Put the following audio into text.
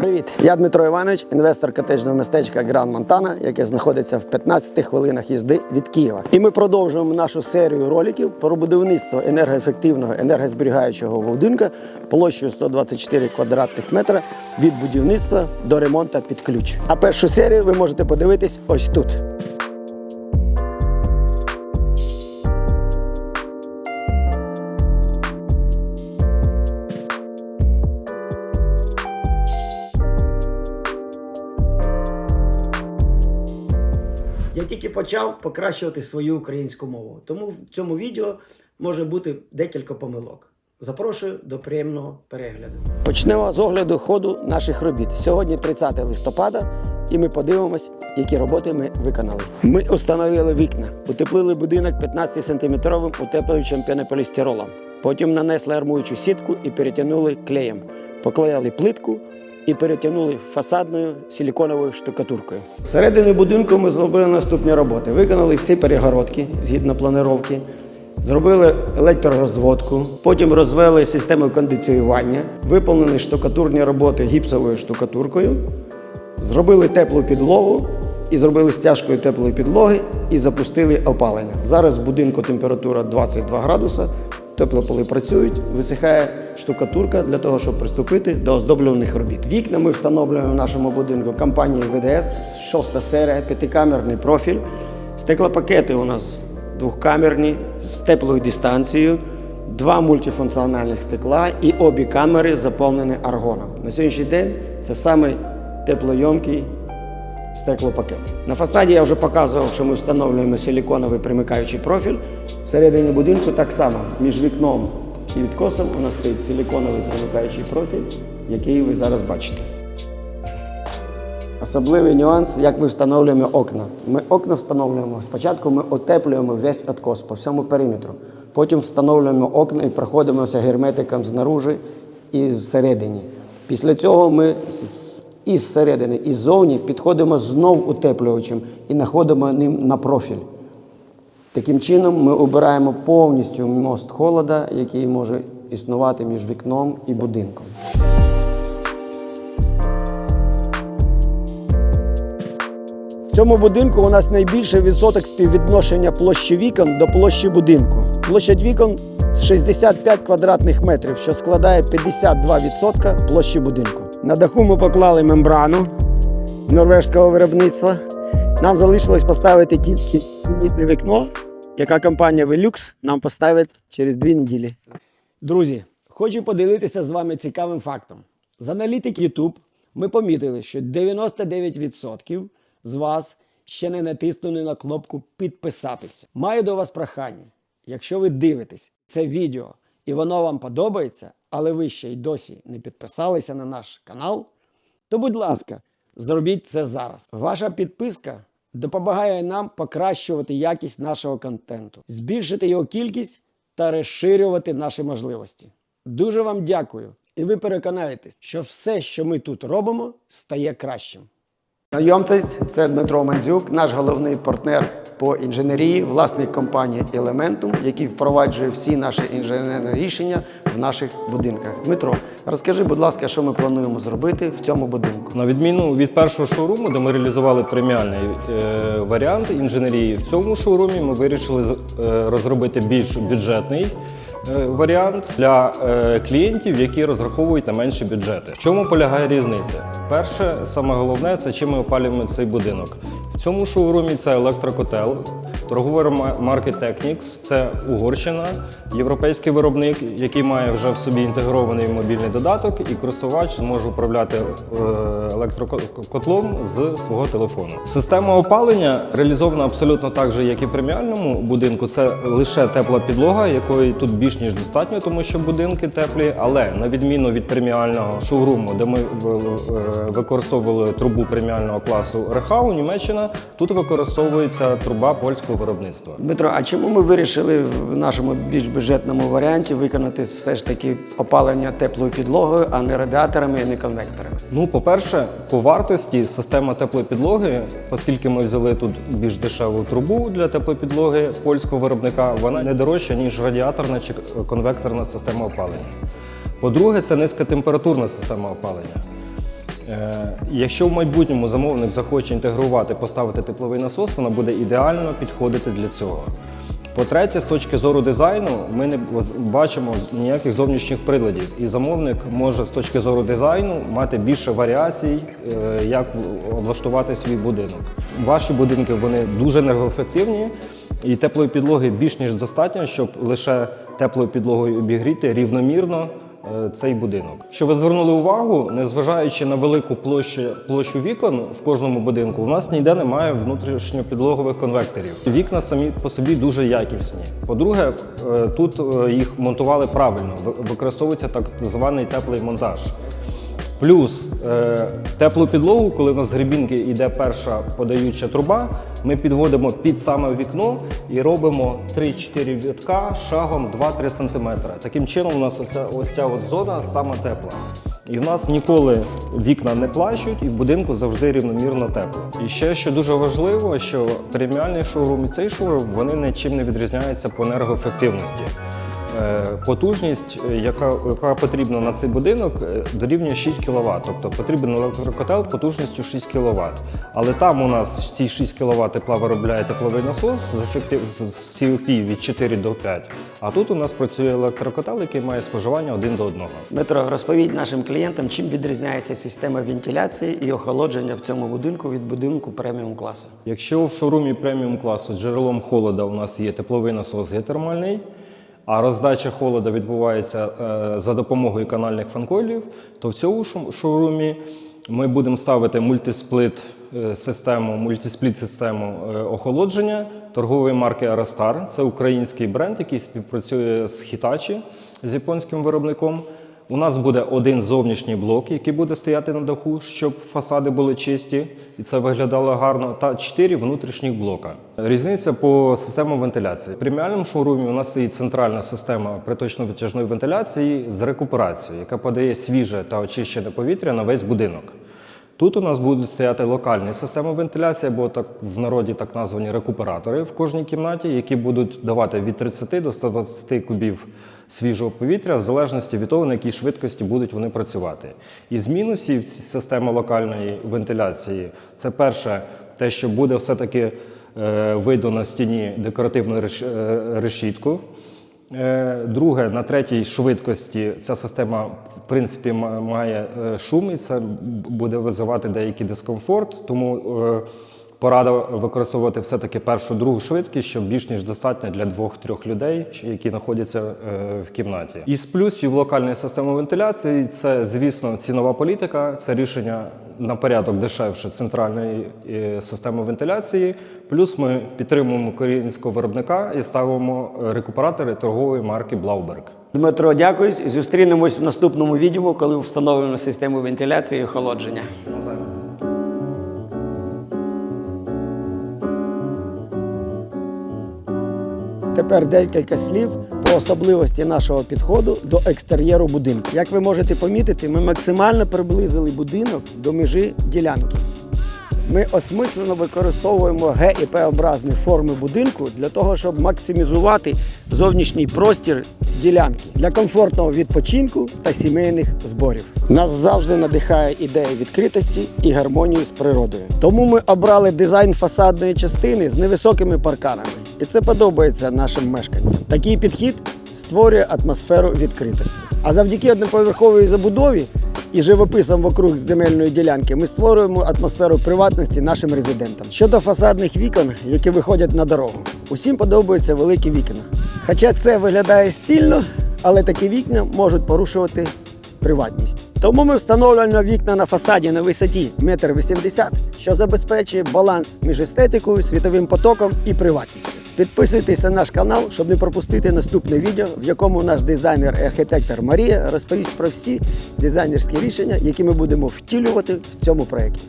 Привіт! Я Дмитро Іванович, інвестор котеджного містечка Гран Монтана, яке знаходиться в 15 хвилинах їзди від Києва. І ми продовжуємо нашу серію роликів про будівництво енергоефективного енергозберігаючого будинка площею 124 квадратних метра від будівництва до ремонту під ключ. А першу серію ви можете подивитись ось тут. Почав покращувати свою українську мову, тому в цьому відео може бути декілька помилок. Запрошую до приємного перегляду. Почнемо з огляду ходу наших робіт. Сьогодні 30 листопада, і ми подивимось, які роботи ми виконали. Ми установили вікна, утеплили будинок 15-сантиметровим утеплюючим пенополістиролом. Потім нанесли армуючу сітку і перетягнули клеєм. Поклеїли плитку і перетягнули фасадною силіконовою штукатуркою. Всередині будинку ми зробили наступні роботи. Виконали всі перегородки згідно планировки, зробили електророзводку, потім розвели систему кондиціювання, виповнені штукатурні роботи гіпсовою штукатуркою, зробили теплу підлогу і зробили стяжкою теплої підлоги і запустили опалення. Зараз в будинку температура 22 градуса. Теплополи працюють, висихає штукатурка для того, щоб приступити до оздоблюваних робіт. Вікна ми встановлюємо в нашому будинку компанії ВДС, шоста серія, п'ятикамерний профіль. Стеклопакети у нас двохкамерні з теплою дистанцією, два мультифункціональних стекла і обі камери заповнені аргоном. На сьогоднішній день це самий теплойомкий стеклопакет. На фасаді я вже показував, що ми встановлюємо силіконовий примикаючий профіль. Всередині будинку так само між вікном і відкосом у нас стоїть силіконовий примикаючий профіль, який ви зараз бачите. Особливий нюанс, як ми встановлюємо окна. Ми окна встановлюємо. Спочатку ми отеплюємо весь откос по всьому периметру. Потім встановлюємо окна і проходимося герметиком знаружи і всередині. Після цього ми з- і зсередини, і ззовні підходимо знов утеплювачем і знаходимо ним на профіль. Таким чином ми обираємо повністю мост холода, який може існувати між вікном і будинком. В цьому будинку у нас найбільший відсоток співвідношення площі вікон до площі будинку. Площадь вікон 65 квадратних метрів, що складає 52% площі будинку. На даху ми поклали мембрану норвежського виробництва. Нам залишилось поставити тільки зенітне вікно, яка компанія Velux нам поставить через дві неділі. Друзі, хочу поділитися з вами цікавим фактом. З аналітик YouTube ми помітили, що 99% з вас ще не натиснули на кнопку підписатися. Маю до вас прохання. Якщо ви дивитесь це відео і воно вам подобається, але ви ще й досі не підписалися на наш канал, то будь ласка, зробіть це зараз. Ваша підписка допомагає нам покращувати якість нашого контенту, збільшити його кількість та розширювати наші можливості. Дуже вам дякую, і ви переконаєтесь, що все, що ми тут робимо, стає кращим. Знайомтесь, це Дмитро Мандзюк, наш головний партнер по інженерії, власник компанії Elementum, який впроваджує всі наші інженерні рішення в наших будинках. Дмитро, розкажи, будь ласка, що ми плануємо зробити в цьому будинку. На відміну від першого шоуруму, де ми реалізували преміальний е, варіант інженерії, в цьому шоурумі ми вирішили е, розробити більш бюджетний е, варіант для клієнтів, які розраховують на менші бюджети. В чому полягає різниця? Перше, саме головне, це чим ми опалюємо цей будинок. В цьому шоурумі це електрокотел, торговий ма- марки Technics, це Угорщина, європейський виробник, який має вже в собі інтегрований мобільний додаток, і користувач зможе управляти е, електрокотлом з свого телефону. Система опалення реалізована абсолютно так же, як і в преміальному будинку. Це лише тепла підлога, якої тут більш ніж достатньо, тому що будинки теплі. Але на відміну від преміального шоуруму, де ми е, використовували трубу преміального класу Рехау, Німеччина, тут використовується труба польського виробництва. Дмитро, а чому ми вирішили в нашому більш бюджетному варіанті виконати все ж таки опалення теплою підлогою, а не радіаторами і не конвекторами? Ну, по-перше, по вартості система теплої підлоги, оскільки ми взяли тут більш дешеву трубу для теплої підлоги польського виробника, вона не дорожча, ніж радіаторна чи конвекторна система опалення. По-друге, це низькотемпературна система опалення. Е, Якщо в майбутньому замовник захоче інтегрувати, поставити тепловий насос, вона буде ідеально підходити для цього. По-третє, з точки зору дизайну, ми не бачимо ніяких зовнішніх приладів, і замовник може з точки зору дизайну мати більше варіацій, е, як облаштувати свій будинок. Ваші будинки вони дуже енергоефективні, і теплої підлоги більш ніж достатньо, щоб лише теплою підлогою обігріти рівномірно цей будинок. Що ви звернули увагу, незважаючи на велику площу, площу вікон в кожному будинку, у нас ніде немає внутрішньопідлогових конвекторів. Вікна самі по собі дуже якісні. По-друге, е, тут е, їх монтували правильно, використовується так званий теплий монтаж. Плюс е, теплу підлогу, коли в нас з грибінки йде перша подаюча труба, ми підводимо під саме вікно і робимо 3-4 вітка шагом 2-3 см. Таким чином, у нас ось ця, ось ця от зона саме тепла. І в нас ніколи вікна не плачуть, і в будинку завжди рівномірно тепло. І ще що дуже важливо, що преміальний шоурум і цей шоурум вони нічим не відрізняються по енергоефективності. Е, Потужність, е, яка, яка потрібна на цей будинок, е, дорівнює 6 кВт. Тобто потрібен електрокотел потужністю 6 кВт. Але там у нас ці 6 кВт тепла виробляє тепловий насос з, ефектив... з з COP від 4 до 5. А тут у нас працює електрокотел, який має споживання 1 до 1. Дмитро, розповідь нашим клієнтам, чим відрізняється система вентиляції і охолодження в цьому будинку від будинку преміум класу. Якщо в шоурумі преміум класу джерелом холода у нас є тепловий насос геотермальний, а роздача холода відбувається е, за допомогою канальних фанкойлів, то в цьому шоурумі ми будемо ставити мультисплит е, систему, мультиспліт систему е, охолодження торгової марки Aerostar. Це український бренд, який співпрацює з Hitachi, з японським виробником. У нас буде один зовнішній блок, який буде стояти на даху, щоб фасади були чисті і це виглядало гарно, та чотири внутрішніх блока. Різниця по системам вентиляції. В преміальному шоурумі у нас стоїть центральна система приточно-витяжної вентиляції з рекуперацією, яка подає свіже та очищене повітря на весь будинок. Тут у нас будуть стояти локальні системи вентиляції, або так в народі так названі рекуператори в кожній кімнаті, які будуть давати від 30 до 120 кубів свіжого повітря, в залежності від того, на якій швидкості будуть вони працювати. Із мінусів системи локальної вентиляції це перше, те, що буде все-таки е, видно на стіні декоративну е, решітку. Е, Друге, на третій швидкості ця система в принципі ма- має е, шум, і це буде визивати деякий дискомфорт. Тому е, порада використовувати все-таки першу другу швидкість, що більш ніж достатньо для двох-трьох людей, які знаходяться е, в кімнаті. Із плюсів локальної системи вентиляції це, звісно, цінова політика, це рішення на порядок дешевше центральної е, системи вентиляції. Плюс ми підтримуємо українського виробника і ставимо рекуператори торгової марки Blauberg. Дмитро, дякую. Зустрінемось в наступному відео, коли встановимо систему вентиляції і охолодження. Тепер декілька слів про особливості нашого підходу до екстер'єру будинку. Як ви можете помітити, ми максимально приблизили будинок до межі ділянки. Ми осмислено використовуємо Г і П-образні форми будинку для того, щоб максимізувати зовнішній простір ділянки для комфортного відпочинку та сімейних зборів. Нас завжди надихає ідея відкритості і гармонії з природою. Тому ми обрали дизайн фасадної частини з невисокими парканами, і це подобається нашим мешканцям. Такий підхід створює атмосферу відкритості. А завдяки одноповерховій забудові і живописом вокруг земельної ділянки ми створюємо атмосферу приватності нашим резидентам. Щодо фасадних вікон, які виходять на дорогу, усім подобаються великі вікна. Хоча це виглядає стильно, але такі вікна можуть порушувати приватність. Тому ми встановлюємо вікна на фасаді на висоті 1,80 м, що забезпечує баланс між естетикою, світовим потоком і приватністю. Підписуйтесь на наш канал, щоб не пропустити наступне відео, в якому наш дизайнер і архітектор Марія розповість про всі дизайнерські рішення, які ми будемо втілювати в цьому проєкті.